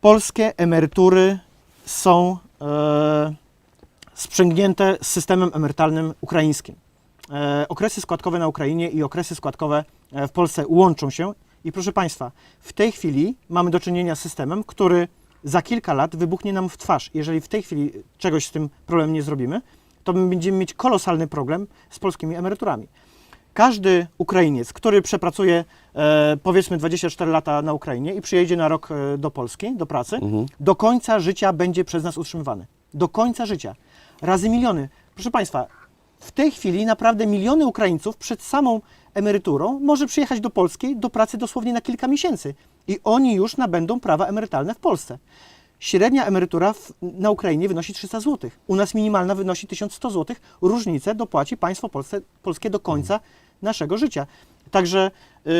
polskie emerytury są e, sprzęgnięte z systemem emerytalnym ukraińskim. E, okresy składkowe na Ukrainie i okresy składkowe e, w Polsce łączą się i proszę Państwa, w tej chwili mamy do czynienia z systemem, który za kilka lat wybuchnie nam w twarz. Jeżeli w tej chwili czegoś z tym problemem nie zrobimy, to my będziemy mieć kolosalny problem z polskimi emeryturami. Każdy Ukrainiec, który przepracuje e, powiedzmy 24 lata na Ukrainie i przyjedzie na rok e, do Polski, do pracy, do końca życia będzie przez nas utrzymywany. Do końca życia. Razy miliony. Proszę Państwa, w tej chwili naprawdę miliony Ukraińców przed samą emeryturą może przyjechać do Polski do pracy dosłownie na kilka miesięcy i oni już nabędą prawa emerytalne w Polsce. Średnia emerytura w, na Ukrainie wynosi 300 zł. U nas minimalna wynosi 1100 zł. Różnicę dopłaci państwo polsce, polskie do końca naszego życia. Także yy,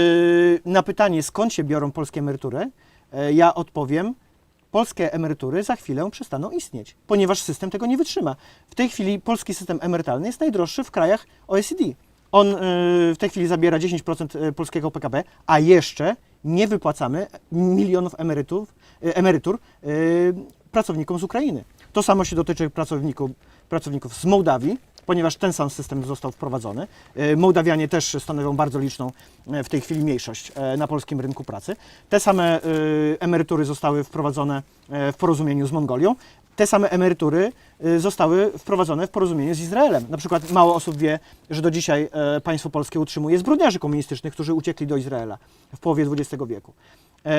na pytanie, skąd się biorą polskie emerytury, yy, ja odpowiem, polskie emerytury za chwilę przestaną istnieć, ponieważ system tego nie wytrzyma. W tej chwili polski system emerytalny jest najdroższy w krajach OECD. On yy, w tej chwili zabiera 10% polskiego PKB, a jeszcze nie wypłacamy milionów emerytów, yy, emerytur yy, pracownikom z Ukrainy. To samo się dotyczy pracowników, pracowników z Mołdawii, ponieważ ten sam system został wprowadzony. Yy, Mołdawianie też stanowią bardzo liczną w tej chwili mniejszość na polskim rynku pracy. Te same emerytury zostały wprowadzone w porozumieniu z Mongolią. Te same emerytury yy, zostały wprowadzone w porozumieniu z Izraelem. Na przykład mało osób wie, że do dzisiaj yy, państwo polskie utrzymuje zbrodniarzy komunistycznych, którzy uciekli do Izraela w połowie XX wieku. Yy,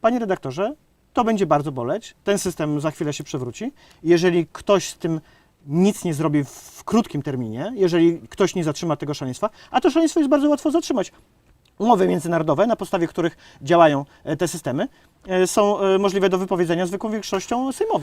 Panie redaktorze, to będzie bardzo boleć. Ten system za chwilę się przewróci. Jeżeli ktoś z tym nic nie zrobi w krótkim terminie, jeżeli ktoś nie zatrzyma tego szaleństwa, a to szaleństwo jest bardzo łatwo zatrzymać. Umowy międzynarodowe, na podstawie których działają e, te systemy, e, są e, możliwe do wypowiedzenia zwykłą większością sejmową.